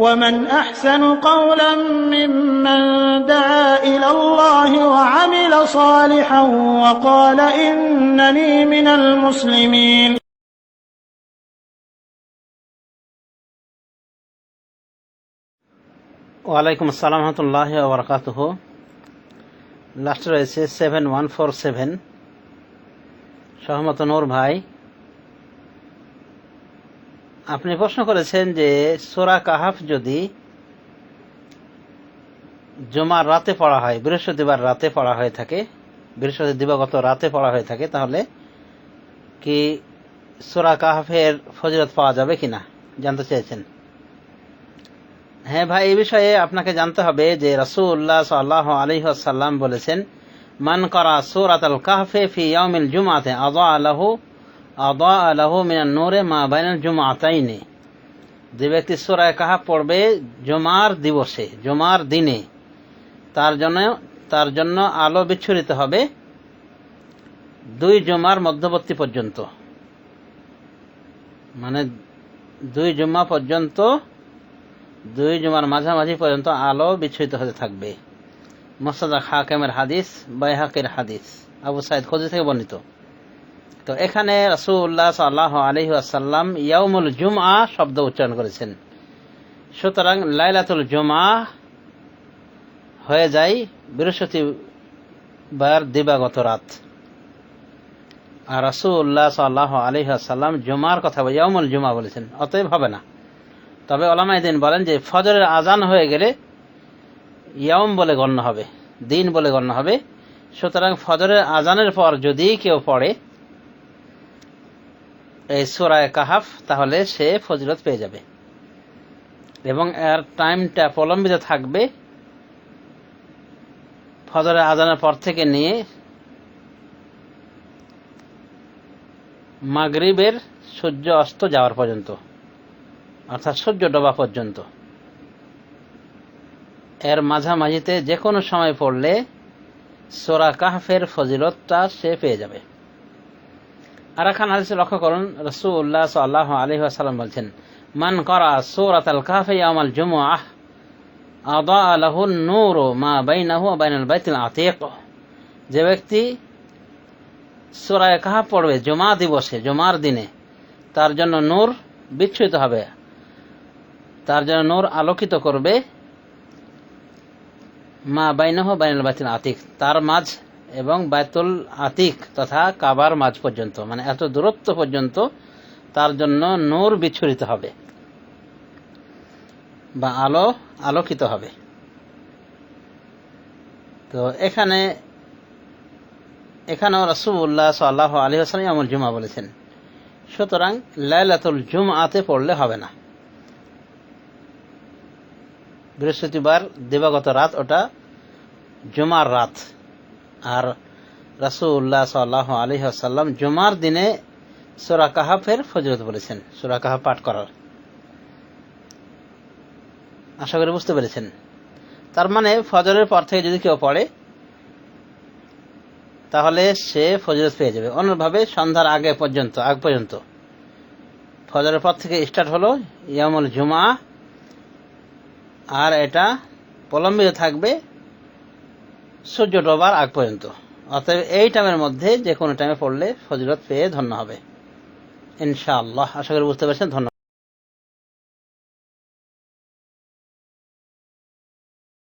ومن أحسن قولا ممن دعا إلى الله وعمل صالحا وقال إنني من المسلمين ওয়ালাইকুম আসসালাম রহমতুল্লাহ বরকাতুহ লাস্টে রয়েছে সেভেন ওয়ান ফোর সেভেন সহমত নূর ভাই আপনি প্রশ্ন করেছেন যে সোরা কাহাফ যদি জমার রাতে পড়া হয়, বৃহস্পতিবার রাতে পড়া হয়ে থাকে, বৃহস্পতি দিবাগত রাতে পড়া হয়ে থাকে, তাহলে কি সোরা কাহাফের ফজিলত পাওয়া যাবে কিনা? জানতে চেয়েছেন? হ্যাঁ ভাই, এই বিষয়ে আপনাকে জানতে হবে যে রাসূলুল্লাহ সাল্লাহ আলহিহাসাল্লাম বলেছেন, মান করা সুরাত আল কাহফে ফি ইয়াউমিল জুমাতে আদা আলাহু আদা আলাহু মিনান নূরে মা বাইনাল জুমা জুমাতাইনে যে ব্যক্তি সুরায় কাহা পড়বে জমার দিবসে, জমার দিনে, তার জন্য তার জন্য আলো বিচ্ছুরিত হবে দুই জমার মধ্যবর্তী পর্যন্ত। মানে দুই জুম্মা পর্যন্ত, দুই জুমার মাঝামাঝি পর্যন্ত আলো বিচ্ছুরিত হতে থাকবে। মোসাদা হাকেমের হাদিস, বাইহাকের হাদিস, আবু সাইদ খোঁজি থেকে বর্ণিত। তো এখানে রাসুল্লাহ সাল্লাহ আলহি আসাল্লাম ইয়াউমুল জুমা শব্দ উচ্চারণ করেছেন। সুতরাং লাইলাতুল জুমা হয়ে যায় বৃহস্পতিবার দিবাগত রাত। আর রাসুল্লাহ সাল্লাহ আলহি আসাল্লাম জুমার কথা ইয়াউমুল জুমা বলেছেন, অতএব হবে না। তবে দিন বলেন যে ফজরের আজান হয়ে গেলে ইয়াম বলে গণ্য হবে, দিন বলে গণ্য হবে। সুতরাং ফজরের আজানের পর যদি কেউ পড়ে এই সোরায় কাহাফ, তাহলে সে ফজিলত পেয়ে যাবে। এবং এর টাইমটা প্রলম্বিত থাকবে ফজরের আজানের পর থেকে নিয়ে মাগরিবের সূর্য অস্ত যাওয়ার পর্যন্ত, অর্থাৎ সূর্য ডোবা পর্যন্ত। এর মাঝামাঝিতে যে কোনো সময় পড়লে সোরা কাহফের ফজিলতটা সে পেয়ে যাবে। আর খান হাদিসে লক্ষ্য করুন রসুল্লাহ সাল্লাহ আলহি আসাল্লাম বলছেন, মান করা সোরাত আল কাহফে আমাল জুমুআহ আদা আলাহু নূর মা বাইনাহু বাইনাল বাইতুল আতিক. যে ব্যক্তি সোরায় কাহা পড়বে, জমা দিবসে, জমার দিনে, তার জন্য নূর বিচ্ছুরিত হবে। তার জন্য নূর আলোকিত করবে মা বাইনহ বাইনুল বাইতুল আতিক। তার মাঝ এবং বায়তুল আতিক তথা কাবার মাঝ পর্যন্ত মানে এত দূরত্ব পর্যন্ত তার জন্য নূর বিচ্ছুরিত হবে বা আলো আলোকিত হবে। তো এখানে, এখানেও রসুল্লাহ সাল্লাহ আলী হাসান আমল জুমা বলেছেন, সুতরাং লাইলাতুল জুমাতে পড়লে হবে না। বৃহস্পতিবার দিবাগত রাত ওটা জুমার রাত। আর রাসুল্লাহ সাল্লাহ আলী আসাল্লাম জুমার দিনে সোরা কাহাফের ফজরত বলেছেন, সোরা কাহাফ পাঠ করার। আশা করি বুঝতে পেরেছেন। তার মানে ফজরের পর থেকে যদি কেউ পড়ে, তাহলে সে ফজরত পেয়ে যাবে। অন্যভাবে সন্ধ্যার আগে পর্যন্ত, আগ পর্যন্ত। ফজরের পর থেকে স্টার্ট হলো ইয়ামুল জুমা আর এটা প্রলম্বিত থাকবে সূর্য ডোবার আগ পর্যন্ত। অর্থাৎ এই টাইমের মধ্যে যে কোনো টাইমে পড়লে ফজিলত পেয়ে ধন্য হবে। ইনশাআল্লাহ। আশা করি বুঝতে পারছেন। ধন্যবাদ।